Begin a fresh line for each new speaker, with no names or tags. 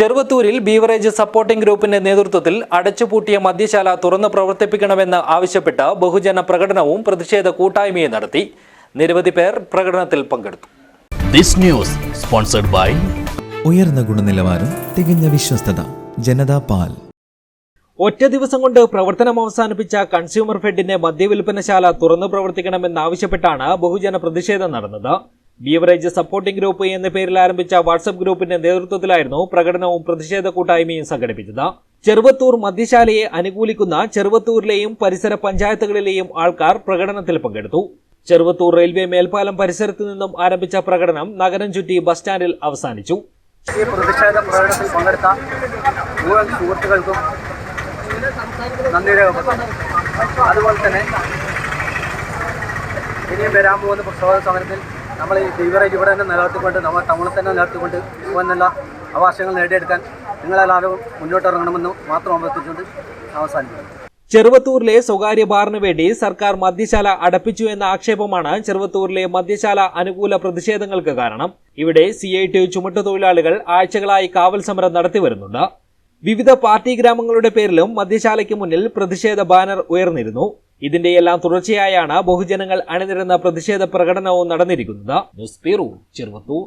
ചെറുവത്തൂരിൽ beverage supporting ഗ്രൂപ്പിന്റെ നേതൃത്വത്തിൽ അടച്ചുപൂട്ടിയ മദ്യശാല തുറന്ന് പ്രവർത്തിപ്പിക്കണമെന്ന് ആവശ്യപ്പെട്ട ബഹുജന പ്രകടനവും പ്രതിഷേധ കൂട്ടായ്മയും നടത്തി. നിരവധി പേർ പ്രകടനത്തിൽ പങ്കെടുത്തു.
This news sponsored by
ഉയർന്ന ഗുണനിലവാരം തികഞ്ഞ വിശ്വസ്തത ജനതാ പാൽ.
ഒറ്റ ദിവസം കൊണ്ട് പ്രവർത്തനം അവസാനിപ്പിച്ച കൺസ്യൂമർ ഫെഡിന്റെ മദ്യവിൽപ്പനശാല തുറന്നു പ്രവർത്തിക്കണമെന്നാവശ്യപ്പെട്ടാണ് ബഹുജന പ്രതിഷേധം നടന്നത്. ബീവറേജ് സപ്പോർട്ടിംഗ് ഗ്രൂപ്പ് എന്ന പേരിൽ ആരംഭിച്ച വാട്സപ്പ് ഗ്രൂപ്പിന്റെ നേതൃത്വത്തിലായിരുന്നു പ്രകടനവും പ്രതിഷേധ കൂട്ടായ്മയും സംഘടിപ്പിച്ചത്. ചെറുവത്തൂർ മദ്യശാലയെ അനുകൂലിക്കുന്ന ചെറുവത്തൂരിലെയും പരിസര പഞ്ചായത്തുകളിലെയും ആൾക്കാർ പ്രകടനത്തിൽ പങ്കെടുത്തു. ചെറുവത്തൂർ റെയിൽവേ മേൽപ്പാലം പരിസരത്തു നിന്നും ആരംഭിച്ച പ്രകടനം നഗരം ചുറ്റി ബസ് സ്റ്റാൻഡിൽ അവസാനിച്ചു.
ഈ പ്രതിഷേധ പ്രകടനത്തിൽ പങ്കെടുത്ത മുഴുവൻ സുഹൃത്തുക്കൾക്കും നന്ദി രേഖപ്പെടുത്തുന്നു അതുപോലെ തന്നെ ഇനിയും വരാൻ പോകുന്ന പ്രക്ഷോഭ സമരത്തിൽ നമ്മൾ ഈ ബീവറേജ് ഇവിടെ തന്നെ നിലനിർത്തിക്കൊണ്ട് നമ്മൾ ടൗണിൽ തന്നെ നിലനിർത്തിക്കൊണ്ട് വന്നുള്ള അവകാശങ്ങൾ നേടിയെടുക്കാൻ നിങ്ങളെല്ലാവരും മുന്നോട്ടിറങ്ങണമെന്ന് മാത്രം അഭ്യർത്ഥിച്ചുകൊണ്ട് അവസാനിക്കുന്നു
ചെറുവത്തൂരിലെ സ്വകാര്യ ബാറിന് വേണ്ടി സർക്കാർ മദ്യശാല അടപ്പിച്ചു എന്ന ആക്ഷേപമാണ് ചെറുവത്തൂരിലെ മദ്യശാല അനുകൂല പ്രതിഷേധങ്ങൾക്ക് കാരണം. ഇവിടെ സി ഐ ടി ചുമട്ടുതൊഴിലാളികൾ ആഴ്ചകളായി കാവൽ സമരം നടത്തിവരുന്നുണ്ട് വിവിധ പാർട്ടി ഗ്രാമങ്ങളുടെ പേരിലും മദ്യശാലയ്ക്ക് മുന്നിൽ പ്രതിഷേധ ബാനർ ഉയർന്നിരുന്നു. ഇതിന്റെയെല്ലാം തുടർച്ചയായാണ് ബഹുജനങ്ങൾ അണിനിരുന്ന പ്രതിഷേധ പ്രകടനവും നടന്നിരിക്കുന്നത്. News bureau Cheruvathur.